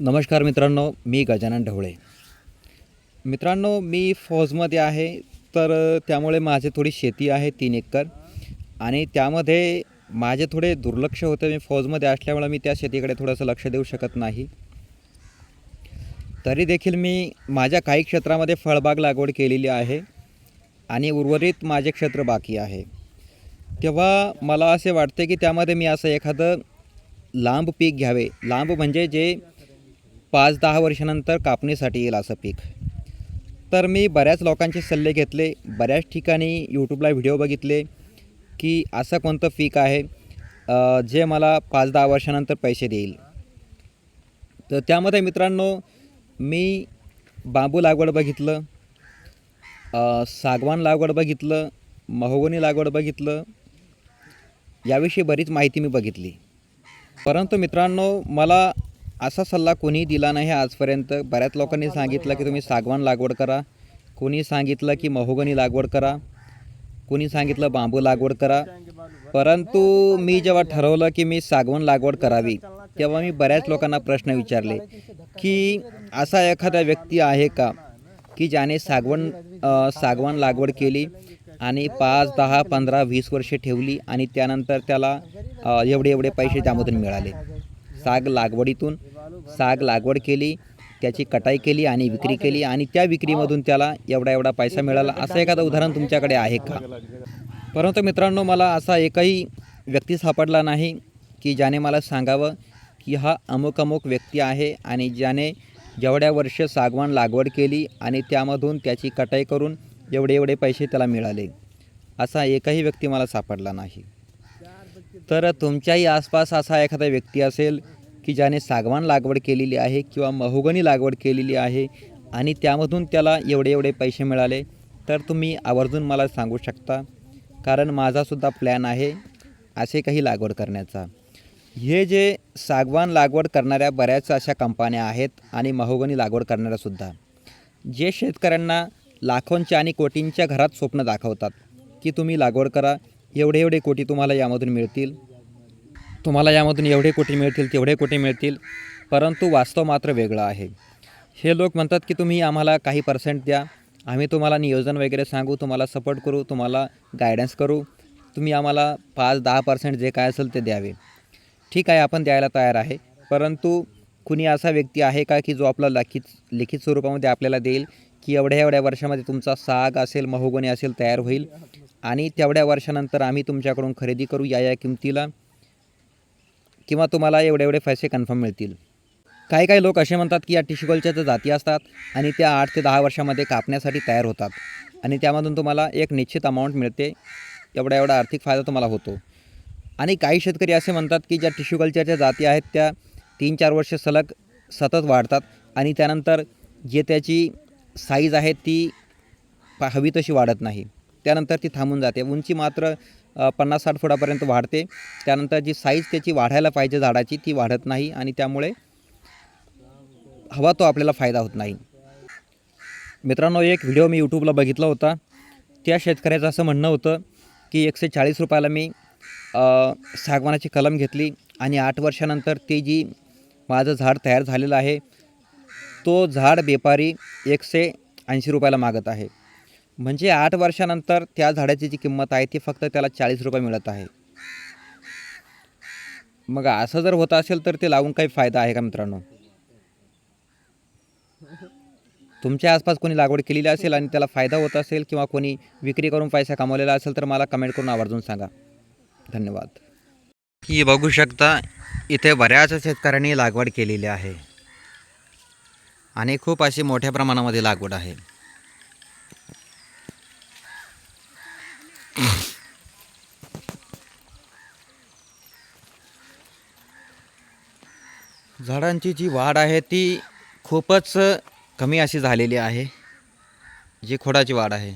नमस्कार मित्रांनो मी गजानन ढवळे. मित्रांनो मी फौजमध्ये आहे तर त्यामुळे माझे थोडी शेती आहे तीन एकर. आणि त्यामध्ये माझे थोडे दुर्लक्ष होते मी फौजमध्ये असल्यामुळे मी त्या शेतीकडे थोडंसं लक्ष देऊ शकत नाही. तरी देखील मी माझ्या काही क्षेत्रामध्ये फळबाग लागवड केलेली आहे आणि उर्वरित माझे क्षेत्र बाकी आहे. तेव्हा मला असे वाटते की त्यामध्ये मी असं एखादं लांब पीक घ्यावे. लांब म्हणजे जे पाच दहा वर्षानंतर कापणीसाठी येईल असं पीक. तर मी बऱ्याच लोकांचे सल्ले घेतले बऱ्याच ठिकाणी यूट्यूबला व्हिडिओ बघितले की असं कोणतं पीक आहे जे मला पाच दहा वर्षानंतर पैसे देईल. तर त्यामध्ये मित्रांनो मी बांबू लागवड बघितलं सागवान लागवड बघितलं महोगनी लागवड बघितलं याविषयी बरीच माहिती मी बघितली. परंतु मित्रांनो मला असा सल्ला कोणीही दिला नाही आजपर्यंत. बऱ्याच लोकांनी सांगितलं की तुम्ही सागवान लागवड करा. कोणी सांगितलं की महोगनी लागवड करा. कोणी सांगितलं बांबू लागवड करा. परंतु मी जेव्हा ठरवलं की मी सागवान लागवड करावी तेव्हा मी बऱ्याच लोकांना प्रश्न विचारले की असा एखादा व्यक्ती आहे का की ज्याने सागवण अ, सागवान लागवड केली आणि पाच दहा पंधरा वीस वर्षे ठेवली आणि त्यानंतर त्याला एवढे एवढे पैसे त्यामधून मिळाले. साग लागवडीतून साग लागवड केली त्याची कटाई केली आणि विक्री केली आणि त्या विक्रीमधून त्याला एवढा एवढा पैसा मिळाला. असं एखादं उदाहरण तुमच्याकडे आहे का? परंतु मित्रांनो मला असा एकही व्यक्ती सापडला नाही की ज्याने मला सांगावं की हा अमुक अमुक व्यक्ती आहे आणि ज्याने जेवढ्या वर्ष सागवान लागवड केली आणि त्यामधून त्याची कटाई करून एवढे एवढे पैसे त्याला मिळाले. असा एकही व्यक्ती मला सापडला नाही. तर तुमच्याही आसपास असा एखादा व्यक्ती असेल की ज्याने सागवान लागवड केलेली आहे किंवा महोगनी लागवड केलेली आहे आणि त्यामधून त्याला एवढे एवढे पैसे मिळाले तर तुम्ही आवर्जून मला सांगू शकता. कारण माझासुद्धा प्लॅन आहे असे काही लागवड करण्याचा. हे जे सागवान लागवड करणाऱ्या बऱ्याच अशा कंपन्या आहेत आणि महोगनी लागवड करणाऱ्यासुद्धा जे शेतकऱ्यांना लाखोंच्या आणि कोटींच्या घरात स्वप्न दाखवतात की तुम्ही लागवड करा एवढे एवढे कोटी तुम्हाला यामधून मिळतील. तुम्हाला यामधून एवढे कोटी मिळतील तेवढे कोटी मिळतील परंतु वास्तव मात्र वेगळं आहे. हे लोक म्हणतात की तुम्ही आम्हाला काही पर्सेंट द्या. आम्ही तुम्हाला नियोजन वगैरे सांगू तुम्हाला सपोर्ट करू तुम्हाला गायडन्स करू. तुम्ही आम्हाला पाच दहा पर्सेंट जे काय असेल ते द्यावे. ठीक आहे आपण द्यायला तयार आहे. परंतु कुणी असा व्यक्ती आहे का की जो आपला लिखित लिखित स्वरूपामध्ये आपल्याला देईल की एवढ्या एवढ्या वर्षामध्ये तुमचा साग असेल महोगणी असेल तयार होईल? आणि तेवढ्या वर्षानंतर आम्ही तुमच्याकडून खरेदी करू या या किमतीला. किंवा तुम्हाला एवढे एवढे पैसे कन्फर्म मिळतील. काही काही लोक असे म्हणतात की या टिश्यूकल्चरच्या ज्या जाती असतात आणि त्या आठ ते दहा वर्षामध्ये कापण्यासाठी तयार होतात. आणि त्यामधून तुम्हाला एक निश्चित अमाऊंट मिळते. एवढा एवढा आर्थिक फायदा तुम्हाला होतो. आणि काही शेतकरी असे म्हणतात की ज्या टिश्यू कल्चरच्या जाती आहेत त्या तीन चार वर्ष सलग सतत वाढतात आणि त्यानंतर जे त्याची साईज आहे ती पा- हवी तशी वाढत नाही. त्यानंतर ती थांबून जाते. उंची मात्र पन्नास साठ फुटापर्यंत वाढते. त्यानंतर जी साईज त्याची वाढायला पाहिजे झाडाची ती वाढत नाही आणि त्यामुळे हवा तो आपल्याला फायदा होत नाही. मित्रांनो एक व्हिडिओ मी यूट्यूबला बघितला होता. त्या शेतकऱ्याचं असं म्हणणं होतं की एकशे चाळीस रुपयाला मी सागवानाची कलम घेतली आणि आठ वर्षानंतर ती जी माझं झाड तयार झालेलं आहे तो झाड बेपारी एकशे ऐंशी रुपयाला मागत आहे. म्हणजे आठ वर्षानंतर त्या झाडाची जी किंमत आहे ती फक्त त्याला चाळीस रुपये मिळत आहे. मग असं जर होत असेल तर ते लावून काही फायदा आहे का मित्रांनो? तुमच्या आसपास कोणी लागवड केलेली असेल आणि त्याला फायदा होत असेल किंवा कोणी विक्री करून पैसा कमावलेला असेल तर मला कमेंट करून आवर्जून सांगा. धन्यवाद. ही बघू शकता इथे बऱ्याच शेतकऱ्यांनी लागवड केलेली आहे. आणि खूप अशी मोठ्या प्रमाणामध्ये लागवड आहे. झाडांची जी वाढ आहे ती खूपच कमी अशी झालेली आहे जी खोडाची वाढ आहे.